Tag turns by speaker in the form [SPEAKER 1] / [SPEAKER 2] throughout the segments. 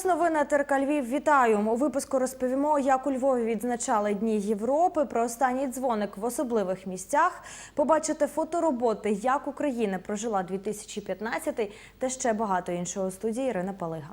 [SPEAKER 1] час новини ТРК Львів. Вітаю! У випуску розповімо, як у Львові відзначали Дні Європи, про останній дзвоник в особливих місцях, побачите фотороботи, як Україна прожила 2015 та ще багато іншого студії Ірина Палига.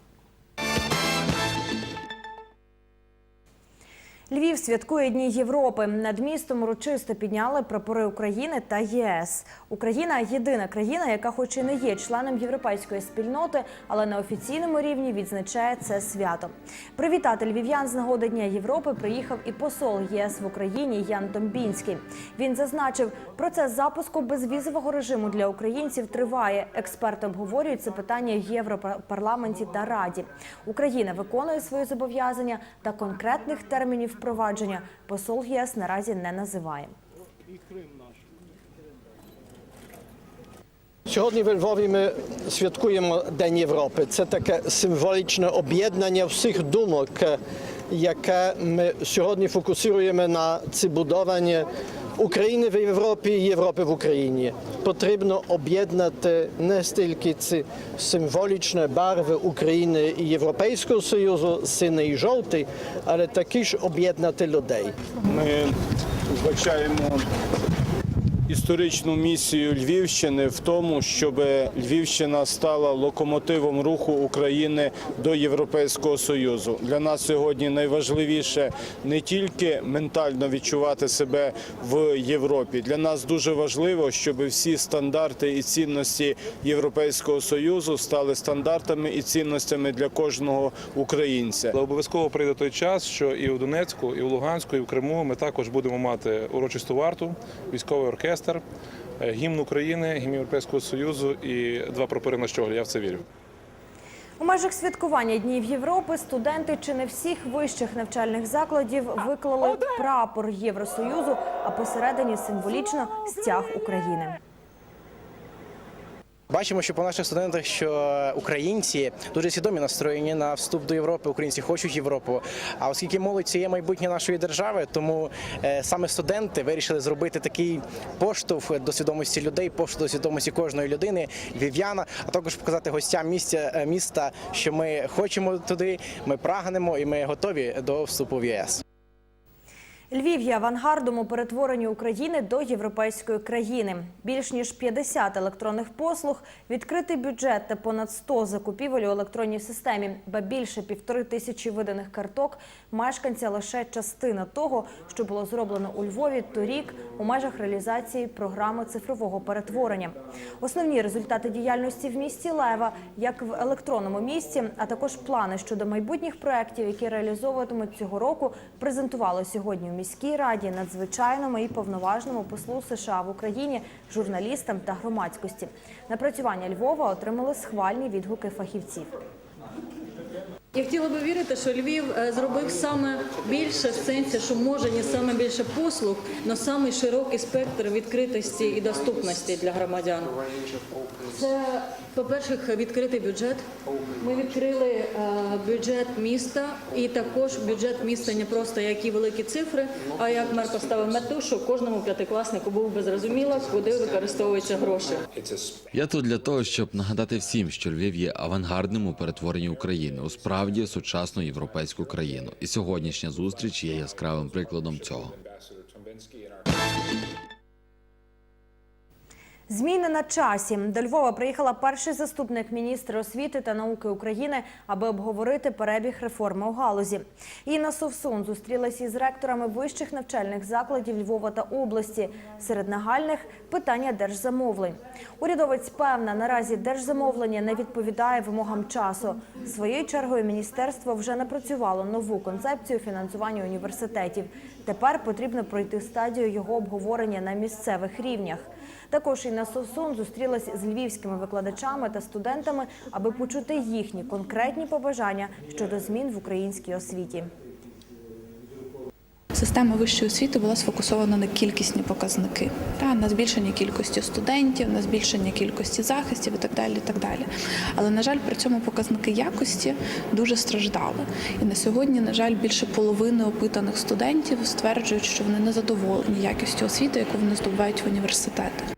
[SPEAKER 1] Львів святкує Дні Європи. Над містом урочисто підняли прапори України та ЄС. Україна єдина країна, яка, хоч і не є членом європейської спільноти, але на офіційному рівні відзначає це свято. Привітати львів'ян з нагоди Дня Європи приїхав і посол ЄС в Україні Ян Домбінський. Він зазначив, процес запуску безвізового режиму для українців триває. Експерти обговорюють це питання в Європарламенті та Раді. Україна виконує свої зобов'язання та конкретних термінів впровадження посол ЄС наразі не називає.
[SPEAKER 2] Сьогодні в Львові ми святкуємо День Європи. Це таке символічне об'єднання всіх думок, яке ми сьогодні фокусуємо на це будування України в Європі і Європи в Україні. Потрібно об'єднати не стільки ці символічні барви України і Європейського Союзу, синий і жовтий, але також об'єднати людей.
[SPEAKER 3] Ми вбачаємо історичну місію Львівщини в тому, щоб Львівщина стала локомотивом руху України до Європейського Союзу. Для нас сьогодні найважливіше не тільки ментально відчувати себе в Європі. Для нас дуже важливо, щоб всі стандарти і цінності Європейського Союзу стали стандартами і цінностями для кожного українця.
[SPEAKER 4] Але обов'язково прийде той час, що і у Донецьку, і у Луганську, і в Криму ми також будемо мати урочисту варту, військовий оркестр, е, гімн України, гімн Європейського Союзу і два прапори на щоглі. Я в це вірю.
[SPEAKER 1] У межах святкування Днів Європи студенти чи не всіх вищих навчальних закладів виклали прапор Євросоюзу, а посередині символічно стяг України.
[SPEAKER 5] Бачимо, що по наших студентах, що українці дуже свідомі настроєні на вступ до Європи. Українці хочуть Європу. А оскільки молодь це є майбутнє нашої держави, тому е, саме студенти вирішили зробити такий поштовх до свідомості людей, поштовх до свідомості кожної людини, львів'яна, а також показати гостям місця е, міста, що ми хочемо туди, ми прагнемо і ми готові до вступу в ЄС.
[SPEAKER 1] Львів є авангардом у перетворенні України до європейської країни. Більш ніж 50 електронних послуг, відкритий бюджет та понад 100 закупівель у електронній системі, ба більше півтори тисячі виданих карток. Мешканця лише частина того, що було зроблено у Львові торік у межах реалізації програми цифрового перетворення. Основні результати діяльності в місті Лева, як в електронному місті, а також плани щодо майбутніх проєктів, які реалізовуватимуть цього року, презентували сьогодні міській раді надзвичайному і повноважному послу США в Україні, журналістам та громадськості. Напрацювання Львова отримали схвальні відгуки фахівців.
[SPEAKER 6] Я хотіла би вірити, що Львів е, зробив саме більше в сенсі, що може не саме більше послуг, але саме широкий спектр відкритості і доступності для громадян. Це, по-перше, відкритий бюджет. Ми відкрили е, бюджет міста і також бюджет міста не просто які великі цифри, а як мер поставив мету, що кожному п'ятикласнику був би зрозуміло, куди використовуються гроші.
[SPEAKER 7] Я тут для того, щоб нагадати всім, що Львів є авангардним у перетворенні України у справді сучасну європейську країну. І сьогоднішня зустріч є яскравим прикладом цього.
[SPEAKER 1] Зміни на часі до Львова приїхала перший заступник міністра освіти та науки України, аби обговорити перебіг реформи у галузі. Інна Совсун зустрілася із ректорами вищих навчальних закладів Львова та області. Серед нагальних питання держзамовлень. Урядовець певна, наразі держзамовлення не відповідає вимогам часу. Своєю чергою міністерство вже напрацювало нову концепцію фінансування університетів. Тепер потрібно пройти стадію його обговорення на місцевих рівнях. Також Інна Совсун зустрілась з львівськими викладачами та студентами, аби почути їхні конкретні побажання щодо змін в українській освіті.
[SPEAKER 8] Система вищої освіти була сфокусована на кількісні показники, та на збільшення кількості студентів, на збільшення кількості захистів і так далі. І так далі. Але на жаль, при цьому показники якості дуже страждали. І на сьогодні, на жаль, більше половини опитаних студентів стверджують, що вони не задоволені якістю освіти, яку вони здобувають в університетах.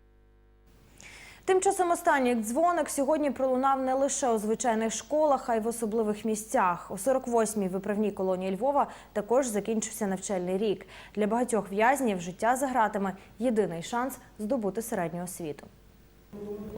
[SPEAKER 1] Тим часом останній дзвоник сьогодні пролунав не лише у звичайних школах, а й в особливих місцях. У 48-й виправній колонії Львова також закінчився навчальний рік. Для багатьох в'язнів життя за гратами – єдиний шанс здобути середню освіту.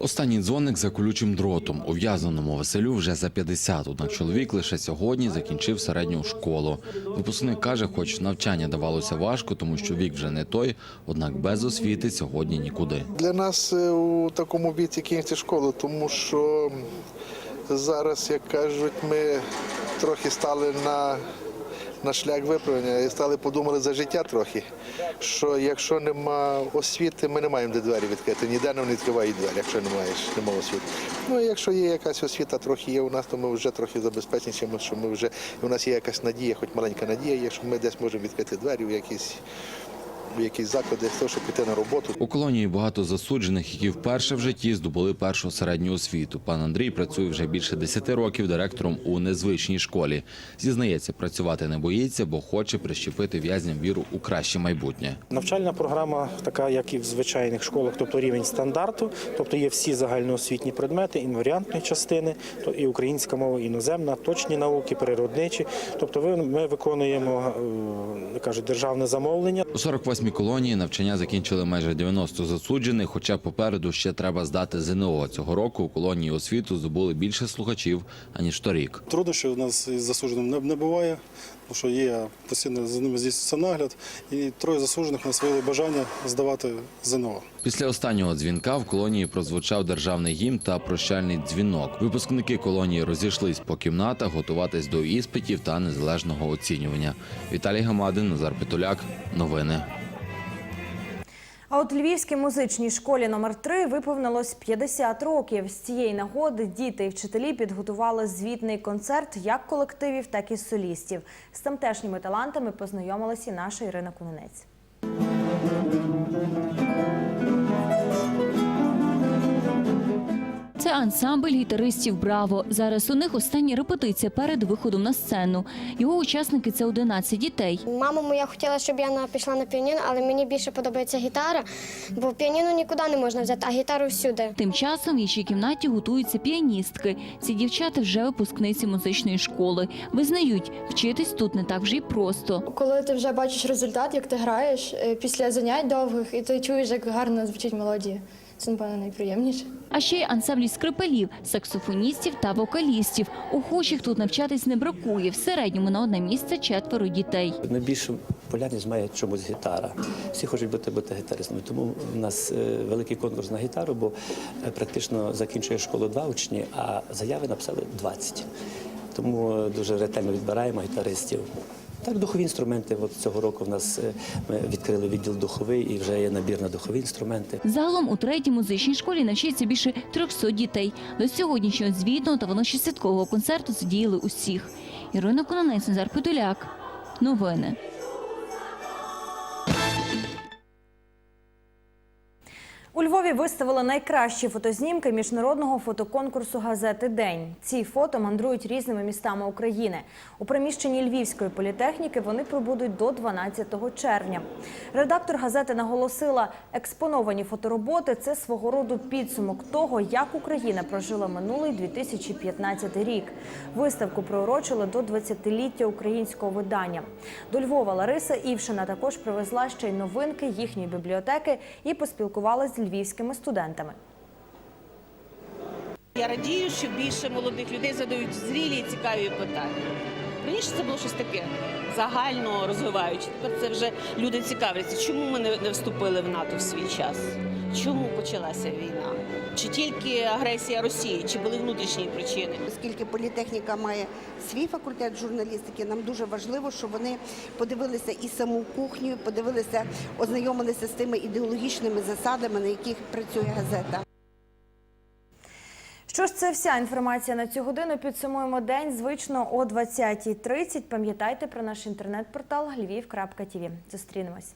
[SPEAKER 7] Останній дзвоник за колючим дротом. Ув'язненому Василю вже за 50, однак чоловік лише сьогодні закінчив середню школу. Випускник каже, хоч навчання давалося важко, тому що вік вже не той, однак без освіти сьогодні нікуди.
[SPEAKER 9] Для нас е, у такому віці кінці школи, тому що зараз, як кажуть, ми трохи стали на, на шлях виправлення і стали подумали за життя трохи. Що якщо нема освіти, ми не маємо де двері відкрити. Ніде нам не відкривають двері, якщо немає, немає освіти. Ну якщо є якась освіта, трохи є у нас, то ми вже трохи забезпечені, що ми вже у нас є якась надія, хоч маленька надія, є, що ми десь можемо відкрити двері в якісь, в якісь заклади, для щоб піти на роботу.
[SPEAKER 7] У колонії багато засуджених, які вперше в житті здобули першу середню освіту. Пан Андрій працює вже більше 10 років директором у незвичній школі. Зізнається, працювати не боїться, бо хоче прищепити в'язням віру у краще майбутнє.
[SPEAKER 10] Навчальна програма така, як і в звичайних школах, тобто рівень стандарту, тобто є всі загальноосвітні предмети, інваріантні частини, то і українська мова, іноземна, точні науки, природничі. Тобто ви- ми виконуємо е, кажуть, державне замовлення.
[SPEAKER 7] У 48-й колонії навчання закінчили майже 90 засуджених, хоча попереду ще треба здати ЗНО. Цього року у колонії освіту здобули більше слухачів, аніж торік.
[SPEAKER 11] Труднощів у нас із засудженим не, буває, тому що є постійно за ними здійснюється нагляд, і троє засуджених нас виявили бажання здавати ЗНО.
[SPEAKER 7] Після останнього дзвінка в колонії прозвучав державний гімн та прощальний дзвінок. Випускники колонії розійшлись по кімнатах готуватись до іспитів та незалежного оцінювання. Віталій Гамадин, Назар Петуляк. Новини.
[SPEAKER 1] А от Львівській музичній школі номер 3 виповнилось 50 років. З цієї нагоди діти і вчителі підготували звітний концерт як колективів, так і солістів. З тамтешніми талантами познайомилася і наша Ірина Кунинець.
[SPEAKER 12] Це ансамбль гітаристів Браво. Зараз у них остання репетиція перед виходом на сцену. Його учасники це 11 дітей.
[SPEAKER 13] Мама моя хотіла, щоб я на- пішла на піаніно, але мені більше подобається гітара, бо піаніно нікуди не можна взяти, а гітару всюди.
[SPEAKER 12] Тим часом в іншій кімнаті готуються піаністки. Ці дівчата вже випускниці музичної школи. Визнають, вчитись тут не так вже й просто.
[SPEAKER 14] Коли ти вже бачиш результат, як ти граєш е, після занять довгих, і ти чуєш, як гарно звучить мелодія. Це, напевно, найприємніше.
[SPEAKER 12] А ще й ансамблі скрипалів, саксофоністів та вокалістів. Охочих тут навчатись не бракує. В середньому на одне місце четверо дітей.
[SPEAKER 15] Найбільшу популярність має чомусь гітара. Всі хочуть бути, бути гітаристами. Тому в нас е, великий конкурс на гітару, бо е, практично закінчує школу два учні, а заяви написали 20. Тому е, дуже ретельно відбираємо гітаристів. Так, духові інструменти. От цього року в нас е, ми відкрили відділ духовий і вже є набір на духові інструменти.
[SPEAKER 12] Загалом у третій музичній школі навчається більше 300 дітей. До сьогоднішнього звітного та воно святкового концерту задіяли усіх. Ірина Кононець, Назар. Новини.
[SPEAKER 1] У Львові виставили найкращі фотознімки міжнародного фотоконкурсу газети День. Ці фото мандрують різними містами України. У приміщенні Львівської політехніки вони пробудуть до 12 червня. Редактор газети наголосила, експоновані фотороботи це свого роду підсумок того, як Україна прожила минулий 2015 рік. Виставку приурочили до 20-ліття українського видання. До Львова Лариса Івшина також привезла ще й новинки їхньої бібліотеки і поспілкувалася з львівськими студентами.
[SPEAKER 16] Я радію, що більше молодих людей задають зрілі і цікаві питання. Раніше це було щось таке загально розвиваюче. Тепер це вже люди цікавляться, чому ми не вступили в НАТО в свій час? Чому почалася війна? Чи тільки агресія Росії, чи були внутрішні причини?
[SPEAKER 17] Оскільки політехніка має свій факультет журналістики, нам дуже важливо, щоб вони подивилися і саму кухню, подивилися, ознайомилися з тими ідеологічними засадами, на яких працює газета.
[SPEAKER 1] Що ж, це вся інформація на цю годину. Підсумуємо день звично о 20.30. Пам'ятайте про наш інтернет-портал lviv.tv. Зустрінемось.